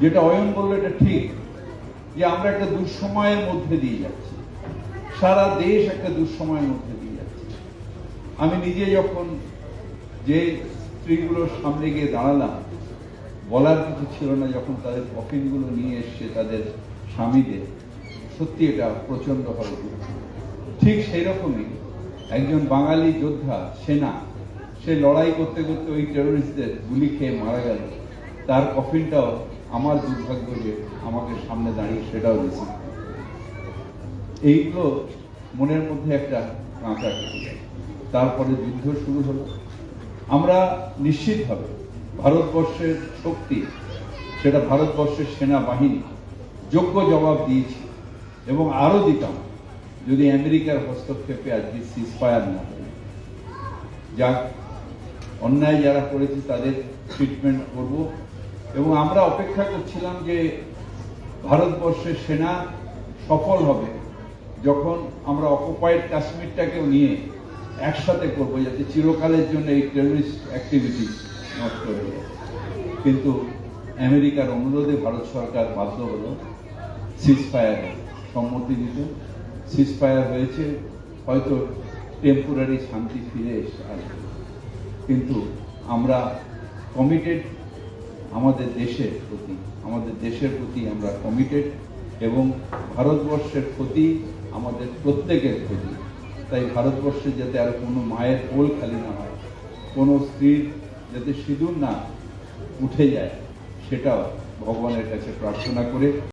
যেটা অয়ন বলল, এটা ঠিক যে আমরা একটা দুঃসময়ের মধ্যে দিয়ে যাচ্ছি। সারা দেশ একটা দুঃসময়ের মধ্যে দিয়ে যাচ্ছে। আমি নিজে যখন যে স্ত্রীগুলোর সামনে গিয়ে দাঁড়ালাম, বলার কিছু ছিল না, যখন তাদের কফিনগুলো নিয়ে এসছে তাদের স্বামীদের, সত্যি এটা প্রচণ্ড ভাবে দুঃখ ঠিক সেই রকমই একজন বাঙালি যোদ্ধা, সেনা, সে লড়াই করতে করতে ওই টেরোরিস্টদের গুলি খেয়ে মারা গেল। তার কফিনটাও আমার দুর্ভাগ্য যে আমাকে সামনে দাঁড়িয়ে সেটাও রিসিভ এইগুলো মনের মধ্যে একটা কেটে তারপরে যুদ্ধ শুরু হলো। আমরা নিশ্চিতভাবে ভারতবর্ষের শক্তি, সেটা ভারতবর্ষের সেনাবাহিনী, যোগ্য জবাব দিয়েছে এবং আরও দিতাম যদি আমেরিকার হস্তক্ষেপে আজকে সিজফায়ার না হয়। যাক, অন্যায় যারা করেছে তাদের ট্রিটমেন্ট করব। এবং আমরা অপেক্ষা করছিলাম যে ভারতবর্ষের সেনা সফল হবে যখন আমরা অকুপাইড কাশ্মীরটাকেও নিয়ে একসাথে করব, যাতে চিরকালের জন্য এই টেররিস্ট অ্যাক্টিভিটি নষ্ট হয়ে যায়। কিন্তু আমেরিকার অনুরোধে ভারত সরকার বাধ্য হলো সিজফায়ারে সম্মতি দিতে। সিজফায়ার হয়েছে, হয়তো টেম্পোরারি শান্তি ফিরে আসবে। কিন্তু আমরা কমিটেড আমাদের দেশের প্রতি, আমাদের দেশের প্রতি আমরা কমিটেড এবং ভারতবর্ষের ক্ষতি আমাদের প্রত্যেকের ক্ষতি। তাই ভারতবর্ষে যাতে আর কোনো মায়ের কোল খালি না হয়, কোনো স্ত্রীর যাতে সিঁদুর না উঠে যায়, সেটাও ভগবানের কাছে প্রার্থনা করে